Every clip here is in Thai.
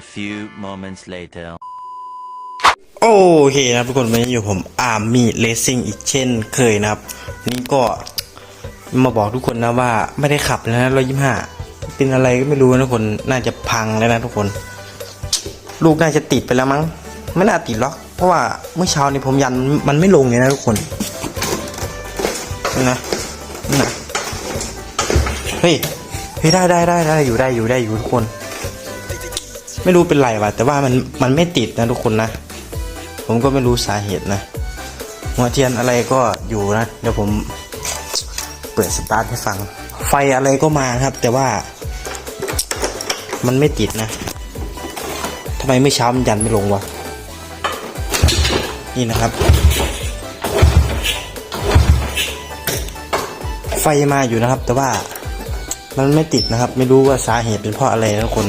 few moments later. โอเคนะครับทุกคนวันนี้อยู่ผมอาร์มี่เลสซิ่งอีกเช่นเคยนะครับ นี่ก็มาบอกทุกคนนะว่าไม่ได้ขับแล้วนะร้อยยี่ห้าเป็นอะไรก็ไม่รู้นะทุกคนน่าจะพังแล้วนะทุกคน ลูกน่าจะติดไปแล้วมั้ง ไม่น่าติดหรอก เพราะว่าเมื่อเช้านี้ผมยันมันไม่ลงเลยนะทุกคนนะนี่นะเฮ้ยเฮ้ยได้ได้ได้ได้อยู่ได้อยู่ได้อยู่ทุกคน ไม่รู้เป็นไรว่ะแต่ว่ามันมันไม่ติดนะทุกคนนะ ผมก็ไม่รู้สาเหตุนะหัวเทียนอะไรก็อยู่นะเดี๋ยวผมเปิดสตาร์ทให้ฟัง ไฟอะไรก็มาครับ แต่ว่า มันไม่ติดนะทำไมไม่ช้ามันยันไม่ลงวะนี่นะครับ ไฟมาอยู่นะครับ แต่ว่ามันไม่ติดนะครับ ไม่รู้ว่าสาเหตุเป็นเพราะอะไรนะทุกคน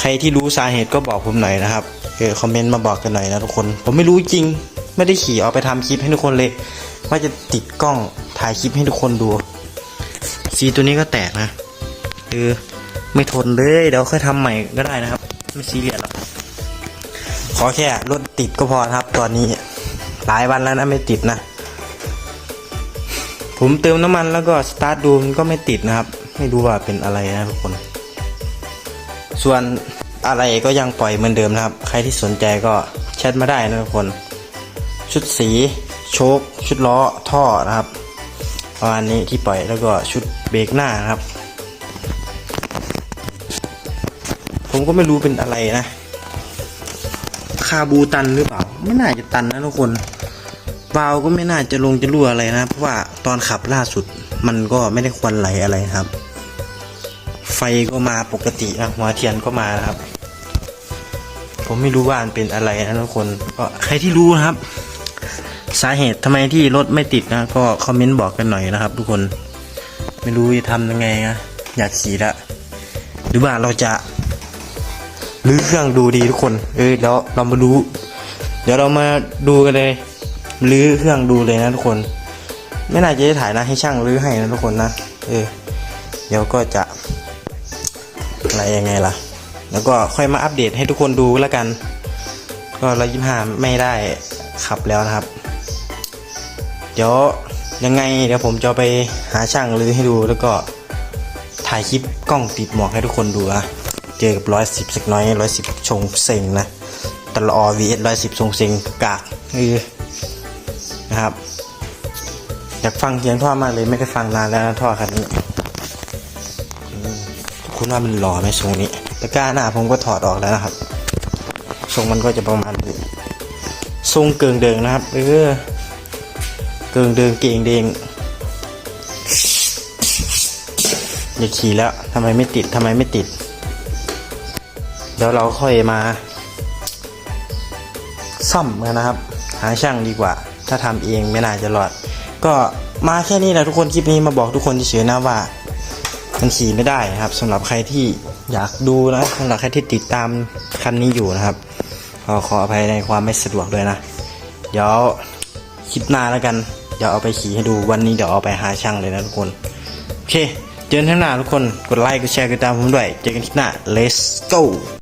ใครที่รู้สาเหตุก็บอกผมหน่อยนะครับเออคอมเมนต์มาบอกกันหน่อยนะทุกคน ผมไม่รู้จริง ไม่ได้ขี่เอาไปทำคลิปให้ทุกคนเลย ว่าจะติดกล้องถ่ายคลิปให้ทุกคนดูสีตัวนี้ก็แตกนะเออไม่ทนเลยเดี๋ยวค่อยทำใหม่ก็ได้นะครับ ไม่ซีเรียสหรอกขอแค่รถติดก็พอครับ ตอนนี้หลายวันแล้วนะไม่ติดนะ ผมเติมน้ำมันแล้วก็สตาร์ทดูมันก็ไม่ติดนะครับ ไม่รู้ว่าเป็นอะไรนะทุกคน ส่วนอะไรก็ยังปล่อยเหมือนเดิมนะครับ ใครที่สนใจก็แชทมาได้นะทุกคน ชุดสี โชค ชุดล้อท่อนะครับประมาณนี้ที่ปล่อยแล้วก็ชุดเบรกหน้านะครับ ผมก็ไม่รู้เป็นอะไรนะ คาบูตันหรือเปล่า ไม่น่าจะตันนะทุกคนวาลก็ไม่น่าจะลงจะรั่วอะไรนะ เพราะว่าตอนขับล่าสุดมันก็ไม่ได้ควันไหลอะไรครับ ไฟก็มาปกตินะหัวเทียนก็มานะครับ ผมไม่รู้ว่ามันเป็นอะไรนะทุกคนก็ใครที่รู้นะครับ สาเหตุทำไมที่รถไม่ติดนะ ก็คอมเมนต์บอกกันหน่อยนะครับ ทุกคนไม่รู้จะทำยังไงนะอยากขี่ละหรือว่าเราจะรื้อเครื่องดูดีทุกคน เออเดี๋ยวเรามาดูเดี๋ยวเรามาดูกันเลยรื้อเครื่องดูเลยนะทุกคน ไม่น่าจะได้ถ่ายนะให้ช่างรื้อให้นะทุกคนนะเออเดี๋ยวก็จะ อะไรยังไงล่ะ แล้วก็ค่อยมาอัปเดตให้ทุกคนดูแล้วกัน ก็ร้อยยี่ห้าไม่ได้ขับแล้วนะครับ เดี๋ยวยังไงเดี๋ยวผมจะไปหาช่างรื้อให้ดูแล้วก็ถ่ายคลิปกล้องติดหมอกให้ทุกคนดูอะเจอกับร้อยสิบสักน้อยร้อยสิบชงเซ็งนะตลอ vs ร้อยสิบชงเซ็งกากเออนะครับ อยากฟังเสียงท่อมากเลยไม่ได้ฟังนานแล้วนะท่อคันนี้ คุณว่ามันหล่อไหมทรงนี้ตะกร้าหน้าผมก็ถอดออกแล้วนะครับ ทรงมันก็จะประมาณนี้ทรงเกิงเดิงนะครับเออเกิงเดิงเก่งเดงอย่าขี่แล้วทำไมไม่ติดทำไมไม่ติด เดี๋ยวเราค่อยมา ซ่อมกันนะครับ หาช่างดีกว่า ถ้าทำเองไม่น่าจะรอด ก็มาแค่นี้แหละทุกคนคลิปนี้มาบอกทุกคนเฉยๆนะว่า มันขี่ไม่ได้นะครับสำหรับใครที่อยากดูนะสำหรับใครที่ติดตามคันนี้อยู่นะครับขอขออภัยในความไม่สะดวกด้วยนะ เดี๋ยวคลิปหน้าแล้วกัน เดี๋ยวเอาไปขี่ให้ดูวันนี้เดี๋ยวเอาไปหาช่างเลยนะทุกคน โอเค เจอกันข้างหน้าทุกคน กดไลค์ กดแชร์ กดติดตามผมด้วย เจอกันคลิปหน้า let's go